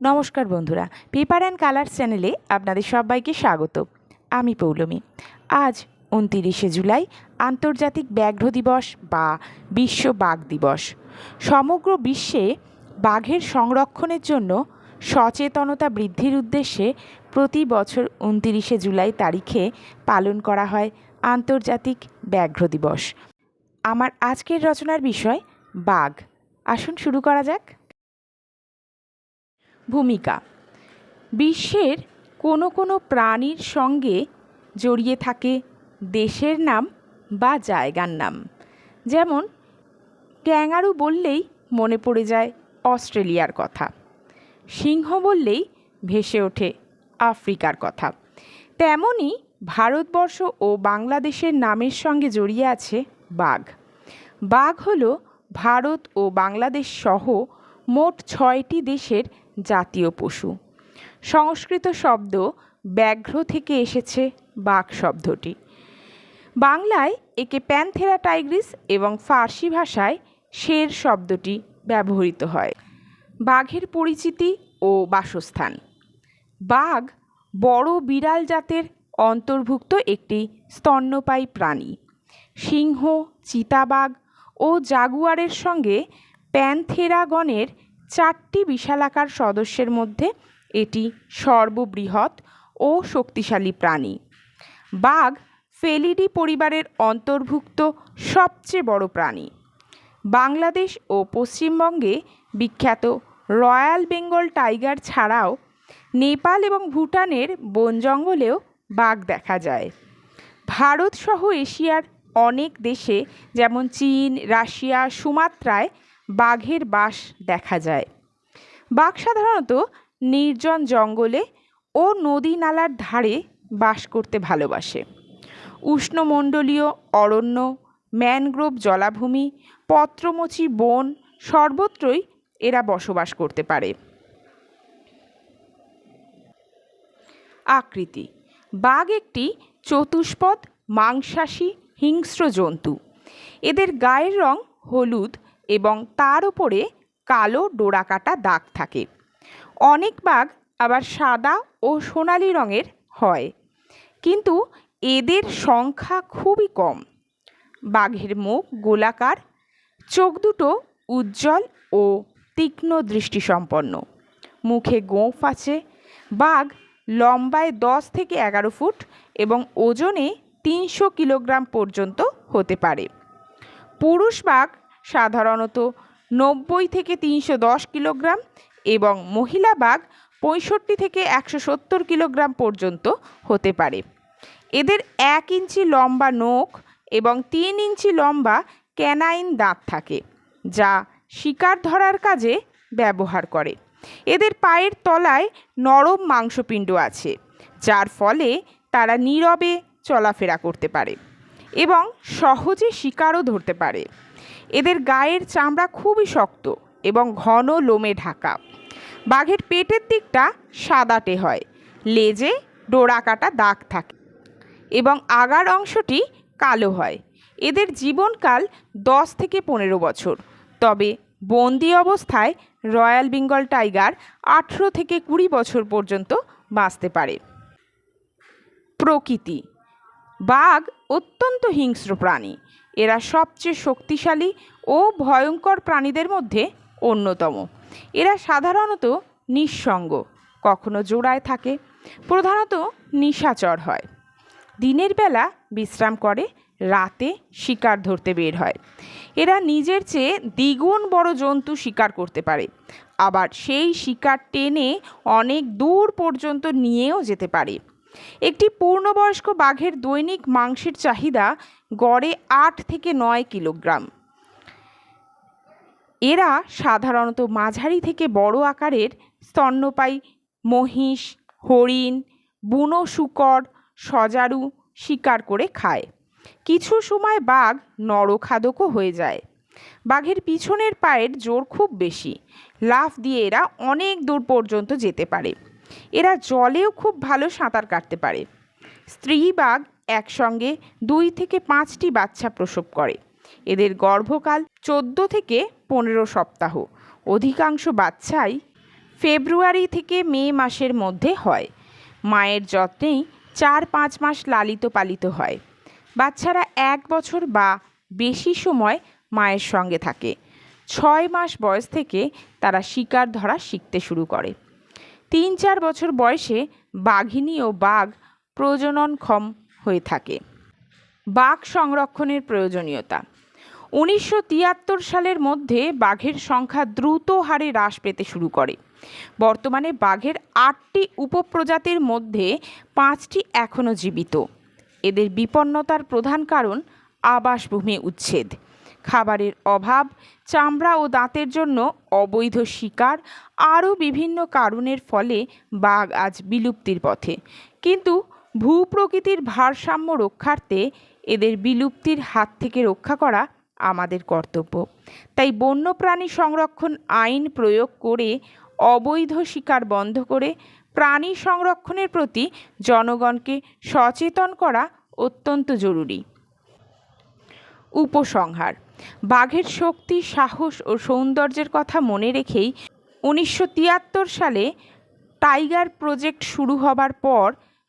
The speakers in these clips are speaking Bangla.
নমস্কার বন্ধুরা, পেপার অ্যান্ড কালার্স চ্যানেলে আপনাদের সবাইকে স্বাগত। আমি পৌলমী। আজ উনতিরিশে জুলাই, আন্তর্জাতিক ব্যাঘ্র দিবস বা বিশ্ব বাঘ দিবস। সমগ্র বিশ্বে বাঘের সংরক্ষণের জন্য সচেতনতা বৃদ্ধির উদ্দেশ্যে প্রতি বছর উনতিরিশে জুলাই তারিখে পালন করা হয় আন্তর্জাতিক ব্যাঘ্র দিবস। আমার আজকের রচনার বিষয় বাঘ। আসুন শুরু করা যাক। ভূমিকা। বিশ্বের কোনো কোনো প্রাণীর সঙ্গে জড়িয়ে থাকে দেশের নাম বা জায়গার নাম। যেমন ক্যাঙারু বললেই মনে পড়ে যায় অস্ট্রেলিয়ার কথা। সিংহ বললেই ভেসে ওঠে আফ্রিকার কথা। তেমনই ভারতবর্ষ ও বাংলাদেশের নামের সঙ্গে জড়িয়ে আছে বাঘ। বাঘ হলো ভারত ও বাংলাদেশ সহ মোট ছয়টি দেশের জাতীয় পশু। সংস্কৃত শব্দ ব্যাঘ্র থেকে এসেছে বাঘ শব্দটি। বাংলায় একে প্যানথেরা টাইগ্রিস এবং ফার্সি ভাষায় শের শব্দটি ব্যবহৃত হয়। বাঘের পরিচিতি ও বাসস্থান। বাঘ বড় বিড়াল জাতের অন্তর্ভুক্ত একটি স্তন্যপায়ী প্রাণী। সিংহ, চিতাবাঘ ও জাগুয়ারের সঙ্গে প্যানথেরাগণের চারটি বিশালাকার সদস্যের মধ্যে এটি সর্ববৃহৎ ও শক্তিশালী প্রাণী। বাঘ ফেলিডি পরিবারের অন্তর্ভুক্ত সবচেয়ে বড় প্রাণী। বাংলাদেশ ও পশ্চিমবঙ্গে বিখ্যাত রয়্যাল বেঙ্গল টাইগার ছাড়াও নেপাল এবং ভুটানের বন জঙ্গলেও বাঘ দেখা যায়। ভারতসহ এশিয়ার অনেক দেশে যেমন চীন, রাশিয়া, সুমাত্রায় বাঘের বাস দেখা যায়। বাঘ সাধারণত নির্জন জঙ্গলে ও নদী নালার ধারে বাস করতে ভালোবাসে। উষ্ণমণ্ডলীয় অরণ্য, ম্যানগ্রোভ জলাভূমি, পত্রমোচী বন সর্বত্রই এরা বসবাস করতে পারে। আকৃতি। বাঘ একটি চতুষ্পদ, মাংসাশী, হিংস্র জন্তু। এদের গায়ের রং হলুদ এবং তার উপরে কালো ডোরাকাটা দাগ থাকে। অনেক বাঘ আবার সাদা ও সোনালি রঙের হয়। কিন্তু এদের সংখ্যা খুবই কম। বাঘের মুখ গোলাকার, চোখ দুটো উজ্জ্বল ও তীক্ষ্ণ দৃষ্টিসম্পন্ন। মুখে গোঁফ আছে। বাঘ লম্বায় দশ থেকে এগারো ফুট এবং ওজনে তিনশো কিলোগ্রাম পর্যন্ত হতে পারে। পুরুষ বাঘ সাধারণত নব্বই থেকে তিনশো দশ কিলোগ্রাম এবং মহিলা বাঘ পঁয়ষট্টি থেকে একশো সত্তর কিলোগ্রাম পর্যন্ত হতে পারে। এদের এক ইঞ্চি লম্বা নখ এবং তিন ইঞ্চি লম্বা ক্যানাইন দাঁত থাকে, যা শিকার ধরার কাজে ব্যবহার করে। এদের পায়ের তলায় নরম মাংসপিণ্ড আছে, যার ফলে তারা নীরবে চলাফেরা করতে পারে এবং সহজে শিকারও ধরতে পারে। এদের গায়ের চামড়া খুবই শক্ত এবং ঘন লোমে ঢাকা। বাঘের পেটের দিকটা সাদাটে হয়, লেজে ডোরা কাটা দাগ থাকে এবং আগার অংশটি কালো হয়। এদের জীবনকাল দশ থেকে পনেরো বছর। তবে বন্দি অবস্থায় রয়্যাল বেঙ্গল টাইগার আঠেরো থেকে কুড়ি বছর পর্যন্ত বাঁচতে পারে। প্রকৃতি। বাঘ অত্যন্ত হিংস্র প্রাণী। এরা সবচেয়ে শক্তিশালী ও ভয়ঙ্কর প্রাণীদের মধ্যে অন্যতম। এরা সাধারণত নিঃসঙ্গ, কখনো জোড়ায় থাকে, প্রধানত নিশাচর হয়। দিনের বেলা বিশ্রাম করে, রাতে শিকার ধরতে বের হয়। এরা নিজের চেয়ে দ্বিগুণ বড় জন্তু শিকার করতে পারে। আবার সেই শিকার টেনে অনেক দূর পর্যন্ত নিয়েও যেতে পারে। একটি পূর্ণবয়স্ক বাঘের দৈনিক মাংসের চাহিদা গড়ে আট থেকে নয় কিলোগ্রাম। এরা সাধারণত মাঝারি থেকে বড় আকারের স্তন্যপায়ী, মহিষ, হরিণ, বুনো শুকর, সজারু শিকার করে খায়। কিছু সময় বাঘ নরখাদকও হয়ে যায়। বাঘের পিছনের পায়ের জোর খুব বেশি। লাফ দিয়ে এরা অনেক দূর পর্যন্ত যেতে পারে। এরা জলেও খুব ভালো সাঁতার কাটতে পারে। স্ত্রী বাঘ একসঙ্গে দুই থেকে পাঁচটি বাচ্চা প্রসব করে। এদের গর্ভকাল চোদ্দ থেকে পনেরো সপ্তাহ। অধিকাংশ বাচ্চাই ফেব্রুয়ারি থেকে মে মাসের মধ্যে হয়। মায়ের যত্নেই চার পাঁচ মাস লালিত পালিত হয়। বাচ্চারা এক বছর বা বেশি সময় মায়ের সঙ্গে থাকে। ছয় মাস বয়স থেকে তারা শিকার ধরা শিখতে শুরু করে। তিন চার বছর বয়সে বাঘিনী ও বাঘ প্রজননক্ষম হয়ে থাকে। বাঘ সংরক্ষণের প্রয়োজনীয়তা। উনিশশো তিয়াত্তর সালের মধ্যে বাঘের সংখ্যা দ্রুত হারে হ্রাস পেতে শুরু করে। বর্তমানে বাঘের আটটি উপপ্রজাতির মধ্যে পাঁচটি এখনও জীবিত। এদের বিপন্নতার প্রধান কারণ আবাসভূমি উচ্ছেদ। খাবারের অভাব, চামড়া ও দাঁতের জন্য অবৈধ শিকার, আরও বিভিন্ন কারণের ফলে বাঘ আজ বিলুপ্তির পথে। কিন্তু ভূপ্রকৃতির ভারসাম্য রক্ষার্থে এদের বিলুপ্তির হাত থেকে রক্ষা করা আমাদের কর্তব্য। তাই বন্যপ্রাণী সংরক্ষণ আইন প্রয়োগ করে অবৈধ শিকার বন্ধ করে প্রাণী সংরক্ষণের প্রতি জনগণকে সচেতন করা অত্যন্ত জরুরি। উপসংহার বাঘের শক্তি, সাহস ও সৌন্দর্যের কথা মনে রেখেই উনিশশো তিয়াত্তর সালে টাইগার প্রজেক্ট শুরু হবার পর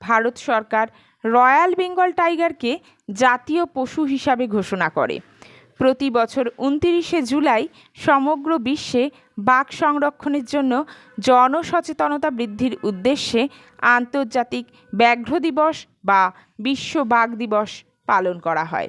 ভারত সরকার রয়্যাল বেঙ্গল টাইগারকে জাতীয় পশু হিসাবে ঘোষণা করে। প্রতি বছর উনতিরিশে জুলাই সমগ্র বিশ্বে বাঘ সংরক্ষণের জন্য জনসচেতনতা বৃদ্ধির উদ্দেশ্যে আন্তর্জাতিক ব্যাঘ্র দিবস বা বিশ্ব বাঘ দিবস পালন করা হয়।